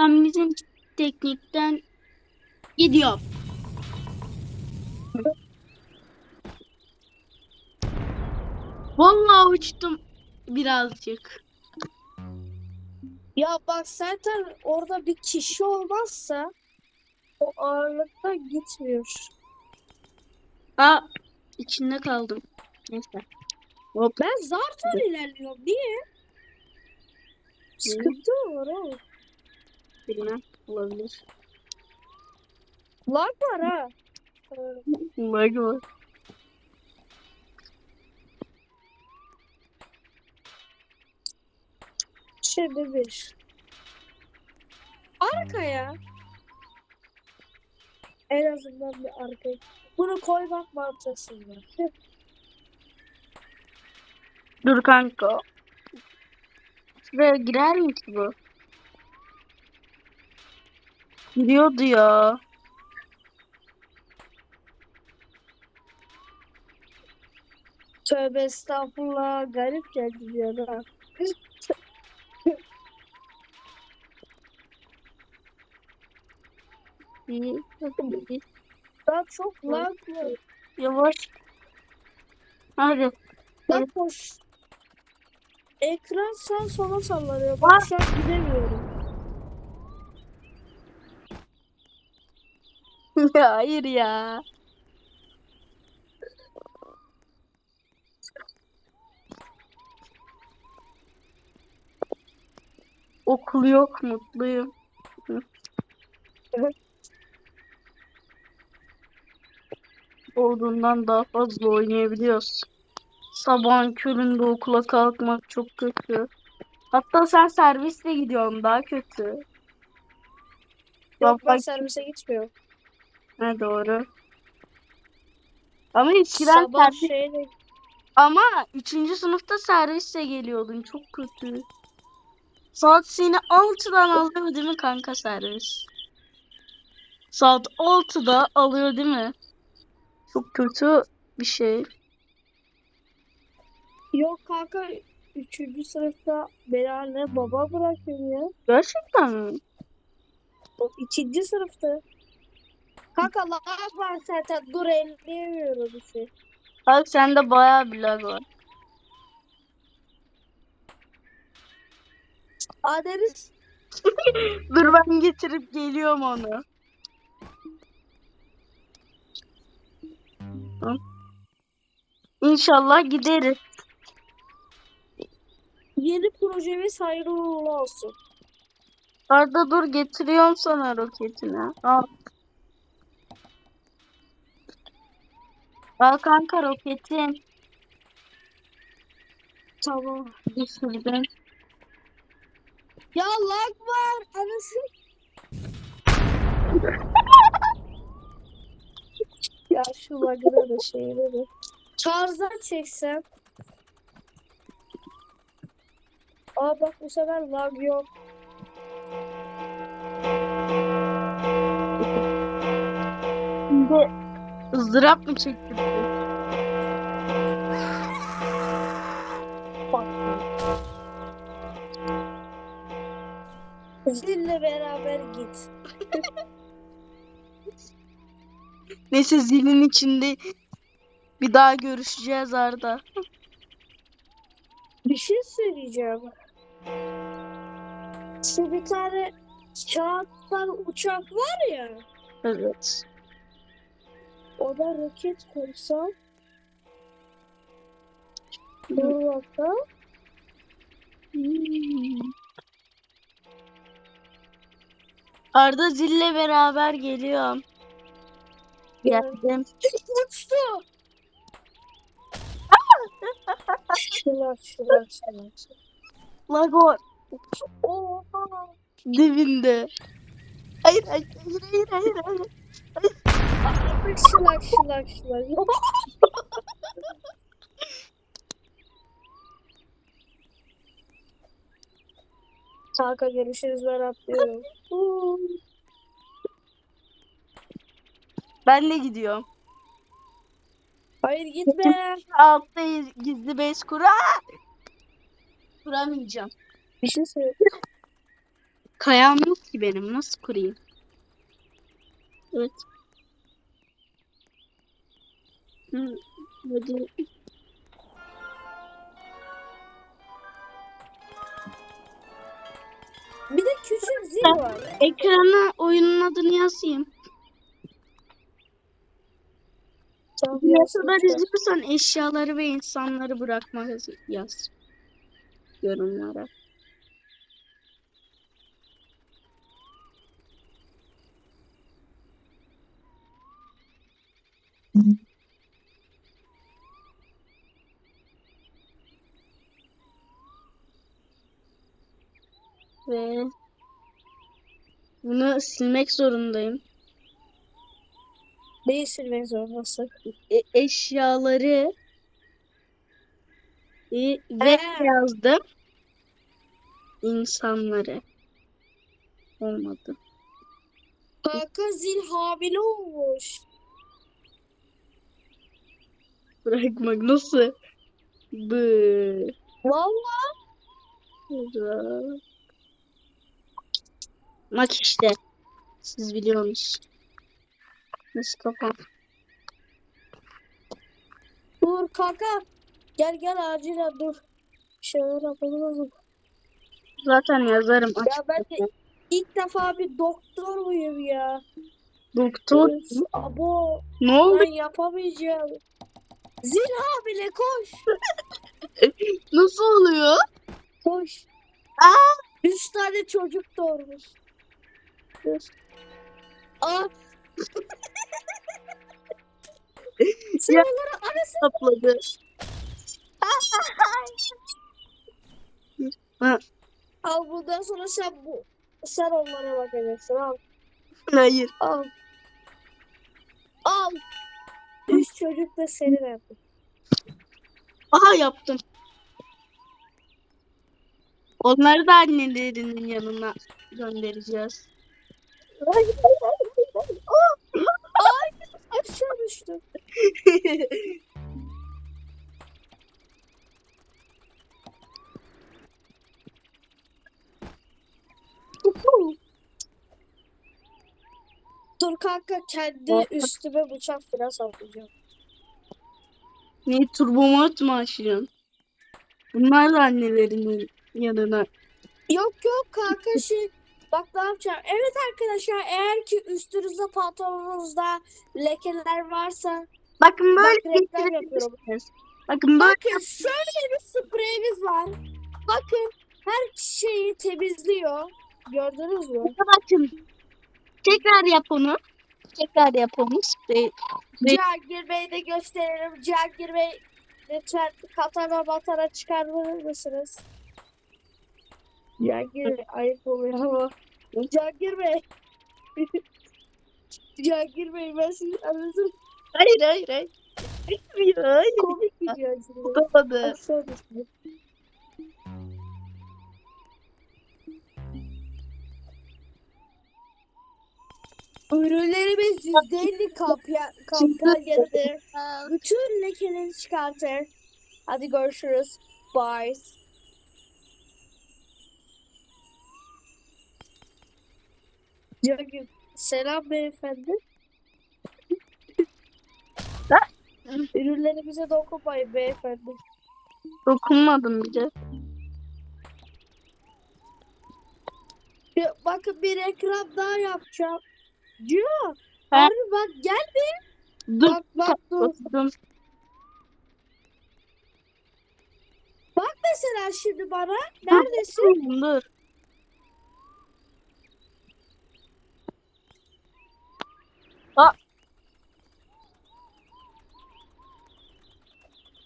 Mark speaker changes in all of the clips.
Speaker 1: Ben bizim teknikten gidiyorum. Vallahi uçtum birazcık.
Speaker 2: Ya bak zaten orada bir kişi olmazsa o ağırlıkta gitmiyor.
Speaker 1: Aa içinde kaldım. Neyse. Hop.
Speaker 2: Ben zaten ilerliyorum. Niye? Sıkıntı var oğlum?
Speaker 1: Bilmem. Olabilir.
Speaker 2: Lag var ha.
Speaker 1: Lag var.
Speaker 2: Şimdi bir. Arkaya. En azından bir arkaya. Bunu koymak mantıksız.
Speaker 1: Dur kanka. Şuraya girer mi ki bu? Giriyordu ya.
Speaker 2: Tövbe estağfurullah. Garip geldi diyor ha.
Speaker 1: İyi. Hadi.
Speaker 2: Daha çok lag var.
Speaker 1: Yavaş. Hadi.
Speaker 2: Bak hoş. Ekran sağ sola sallanıyor. An gidemiyorum.
Speaker 1: hayır ya. Okul yok mutluyum. Olduğundan daha fazla oynayabiliyoruz. Sabahın köründe okula kalkmak çok kötü. Hatta sen servisle gidiyorsun daha kötü.
Speaker 2: Yok ben
Speaker 1: bak
Speaker 2: servise gitmiyorum.
Speaker 1: Ne doğru. Ama eskiden
Speaker 2: Sabah
Speaker 1: servis
Speaker 2: şeyle
Speaker 1: Ama 3. sınıfta servisle geliyordun. Çok kötü. Saat seni 6'dan alıyor değil mi kanka servis? Saat 6'da alıyor değil mi? Çok kötü bir şey.
Speaker 2: Yok kanka 3. sınıfta beni anne baba bırakıyor ya.
Speaker 1: Gerçekten mi?
Speaker 2: O 2. sınıfta. Kanka lag var zaten dur elleyemiyorum bir şey.
Speaker 1: Bak sende bayağı bir lag var.
Speaker 2: Adeniz
Speaker 1: Dur ben getirip geliyorum onu. İnşallah gideriz.
Speaker 2: yeni projemiz hayırlı olsun.
Speaker 1: Arda dur getiriyorum sana roketini. Al. Al kanka roketin.
Speaker 2: Tamam.
Speaker 1: Düşürdüm.
Speaker 2: Ya lag var anası. ya şu lagına da şeyine de. Şarjdan çeksem. Aa bak bu sefer lag yok.
Speaker 1: Şimdi ızdırap mı çekti?
Speaker 2: Zille beraber git.
Speaker 1: Neyse zilin içinde bir daha görüşeceğiz Arda.
Speaker 2: Bir şey söyleyeceğim. Şu bir tane kağıttan uçak var ya.
Speaker 1: Evet.
Speaker 2: O da. Dur bakalım.
Speaker 1: Hmm. Arda zille beraber geliyorum. Geldim.
Speaker 2: Uçtu. şuna şuna şuna.
Speaker 1: Lagor
Speaker 2: Oha.
Speaker 1: dibinde. Hayır hayır hayır hayır hayır. hayır.
Speaker 2: Şılak şılak şılak. Kanka görüşürüz ben atlıyorum.
Speaker 1: Ben de gidiyorum.
Speaker 2: Hayır gitme.
Speaker 1: Altta gizli bez kura. Kuramayacağım.
Speaker 2: Bir şey söyle.
Speaker 1: Kayağım yok ki benim. Nasıl kurayım? Evet. Hadi.
Speaker 2: Bir de küçük zil var.
Speaker 1: Ekrana oyunun adını yazayım.
Speaker 2: Lütfen.
Speaker 1: izliyorsan eşyaları ve insanları bırakma yaz- yaz. Yorumlara. Ve bunu silmek zorundayım.
Speaker 2: Neyi silmek zorundasın?
Speaker 1: E- eşyaları e, ve
Speaker 2: Ee.
Speaker 1: yazdım. insanları. Olmadı.
Speaker 2: Kanka zil hamile olmuş.
Speaker 1: Bırakmak nasıl? Bı.
Speaker 2: Vallahi
Speaker 1: Bırak. Bak işte. Siz biliyorsunuz. Nasıl kafam?
Speaker 2: dur kanka. Gel gel acilen dur. Şeyler yapmamız lazım.
Speaker 1: Zaten yazarım
Speaker 2: Ya
Speaker 1: açık.
Speaker 2: ben de ilk defa bir doktor muyum ya?
Speaker 1: Doktor
Speaker 2: Abo
Speaker 1: ne oldu?
Speaker 2: ben yapamayacağım. Zil hamile koş.
Speaker 1: Nasıl oluyor?
Speaker 2: Koş.
Speaker 1: Aa!
Speaker 2: Üç tane çocuk doğurmuş. Dur. Aa. Sıraları arası.
Speaker 1: Sapladı. Ha,
Speaker 2: Al bundan sonra sen bu sen onlara bakacaksın al.
Speaker 1: hayır.
Speaker 2: Al. Al. Üç çocuk da senin artık.
Speaker 1: Aha yaptım. Onları da annelerinin yanına göndereceğiz.
Speaker 2: Hayır, hayır, hayır, hayır. Oh! Ay, aşağı düştüm. Dur kanka kendi üstüme bıçak falan sallayacağım.
Speaker 1: ne turbo mod mu açıyorsun? Bunlar da annelerinin yanına.
Speaker 2: Yok yok kanka şey bak ne yapacağım. Evet arkadaşlar eğer ki üstünüzde pantolonunuzda lekeler varsa
Speaker 1: Bakın
Speaker 2: bak
Speaker 1: böyle
Speaker 2: reklam yapıyorum.
Speaker 1: getirebilirsiniz. Bakın böyle
Speaker 2: Bakın şöyle bir spreyimiz var. Bakın her şeyi temizliyor. Gördünüz mü?
Speaker 1: bakın. Tekrar yap onu. Tekrar yap onu. Sprey-
Speaker 2: Cihangir Bey'i de gösterelim. Cihangir Bey lütfen katana batana çıkarır mısınız? Cihangir Bey ayıp oluyor ama. Cihangir Bey. Cihangir Bey ben sizi anladım.
Speaker 1: Hayır hayır hayır. Hayır hayır.
Speaker 2: Komik bir Cihangir Bey. Düştü. Ürünlerimiz %50 kampa kampanyadır. Bütün lekeleri çıkartır. Hadi görüşürüz. Bye. Cihangir, selam beyefendi. Ürünlerimize dokunmayın beyefendi.
Speaker 1: Dokunmadım bile.
Speaker 2: Ya, bakın bir ekran daha yapacağım.
Speaker 1: He?
Speaker 2: abi bak gel
Speaker 1: Dur.
Speaker 2: bak bak dur.
Speaker 1: Oturdum.
Speaker 2: Bak mesela şimdi bana. Neredesin?
Speaker 1: Dur.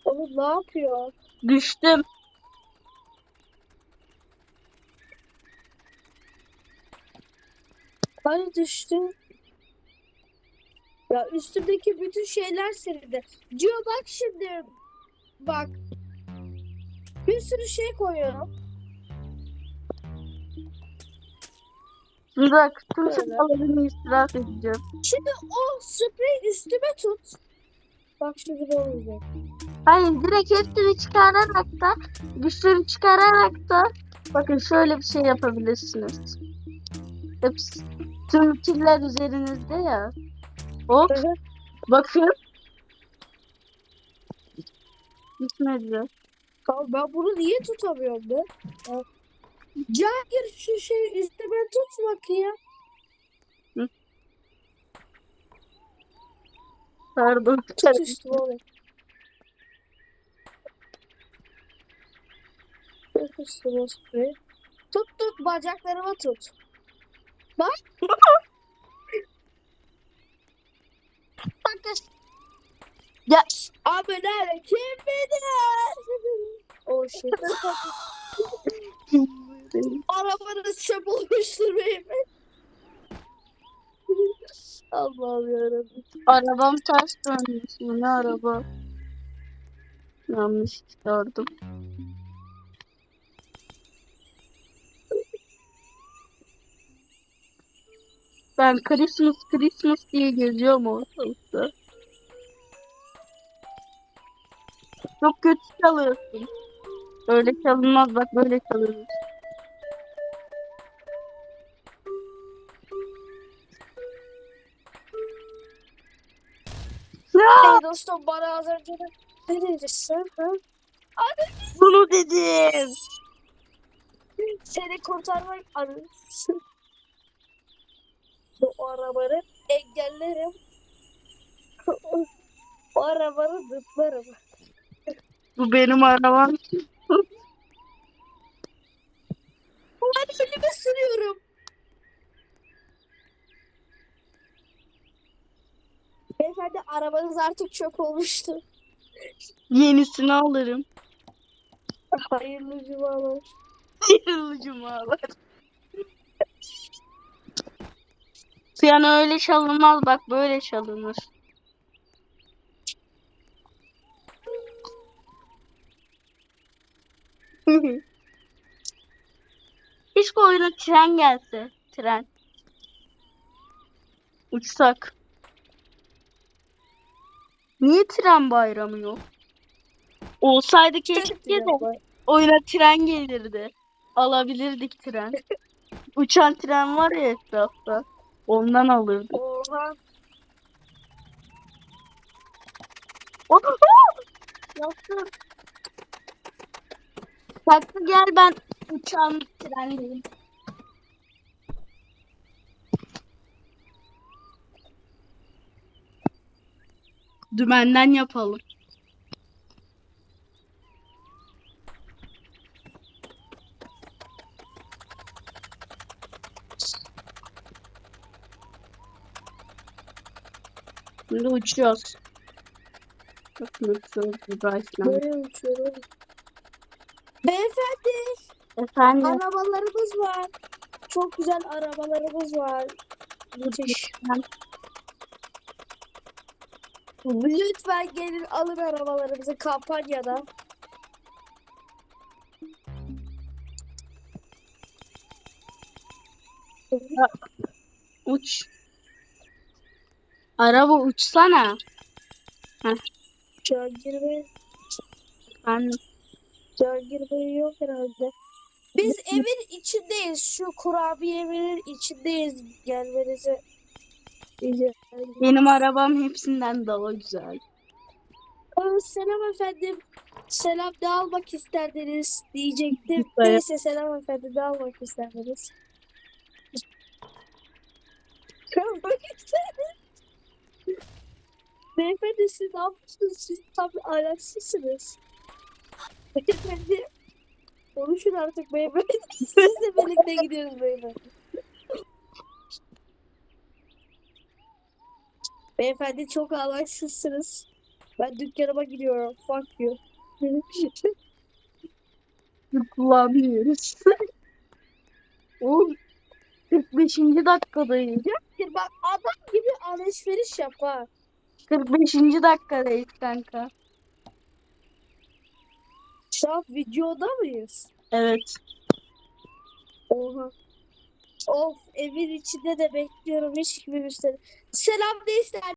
Speaker 2: Oğlum ne yapıyor?
Speaker 1: Düştüm.
Speaker 2: Hani düştü? Ya üstümdeki bütün şeyler silindi. Cio bak şimdi. Bak. Bir sürü şey koyuyorum.
Speaker 1: Dakika. Tüm şakalarımı istiraf edeceğim.
Speaker 2: Şimdi o sprey üstüme tut. Bak şimdi ne olacak.
Speaker 1: Hayır direkt hepsini çıkararak da güçleri çıkararak da bakın şöyle bir şey yapabilirsiniz. Hepsi tüm killer üzerinizde ya. Hop bakın. Gitmedi.
Speaker 2: Tamam ben bunu niye tutamıyorum be? Cahil şu şey üstüme tut bakayım.
Speaker 1: Pardon.
Speaker 2: Üstüme onu. Tut. Tut bacaklarıma tut. Bak. Bak
Speaker 1: Ya
Speaker 2: Abi nerede? Kim bilir? oh shit. Arabanız çöp olmuştur beyefendi. Allah'ım yarabbim.
Speaker 1: arabam ters dönmüş. Ne araba? Yanlış gördüm. Ben Christmas Christmas diye geziyorum ortalıkta. Çok kötü çalıyorsun. Öyle çalınmaz bak böyle çalınır.
Speaker 2: Dostum bana az önce de ne dedin sen? Ha?
Speaker 1: bunu dedim.
Speaker 2: Seni kurtarmak arıyorsun. Bu arabanı engellerim. o arabanı dıtlarım.
Speaker 1: Bu benim arabam.
Speaker 2: Ben elime sürüyorum. Beyefendi arabanız artık çöp olmuştu.
Speaker 1: Yenisini alırım.
Speaker 2: Hayırlı cumalar.
Speaker 1: Hayırlı cumalar. Piyano öyle çalınmaz bak böyle çalınır. Keşke oyuna tren gelse. Tren. Uçsak. Niye tren bayramı yok? Olsaydı keşke de oyuna tren gelirdi. Alabilirdik tren. Uçan tren var ya etrafta. Ondan alırdık.
Speaker 2: Oha.
Speaker 1: Oho! Yaptım. Saklı gel ben uçan trendeyim. Dümenden yapalım. Şimdi uçuyoruz. Çok mutluyuz Ibrahim.
Speaker 2: Böyle uçuyorum. Beyefendi
Speaker 1: Efendim.
Speaker 2: arabalarımız var. Çok güzel arabalarımız var. Müthiş. Lütfen gelin alın arabalarımızı kampanyada.
Speaker 1: Uç. Araba uçsana.
Speaker 2: Cihangir Bey,
Speaker 1: Efendim.
Speaker 2: Cihangir Bey yok herhalde. Biz evin içindeyiz. Şu kurabiye evinin içindeyiz. Gelmenize rica.
Speaker 1: Benim arabam hepsinden daha güzel.
Speaker 2: Aa, selam efendim. Selam ne almak isterdiniz diyecektim. Neyse selam efendim ne almak isterdiniz? Almak isterdiniz? Beyefendi siz ne yapıyorsunuz? Siz tam ahlaksızsınız. Beyefendi konuşun artık beyefendi. Sizle birlikte gidiyoruz beyefendi. Beyefendi çok ahlaksızsınız. Ben dükkanıma gidiyorum. Fuck you.
Speaker 1: Kullanmıyoruz. Oğlum 45. dakikadayız.
Speaker 2: Bir bak adam gibi alışveriş yap ha.
Speaker 1: 45. dakikadayız kanka.
Speaker 2: Şu an videoda mıyız?
Speaker 1: Evet.
Speaker 2: Oha. Of evin içinde de bekliyorum hiç kimi müşteri. Selam ne ister?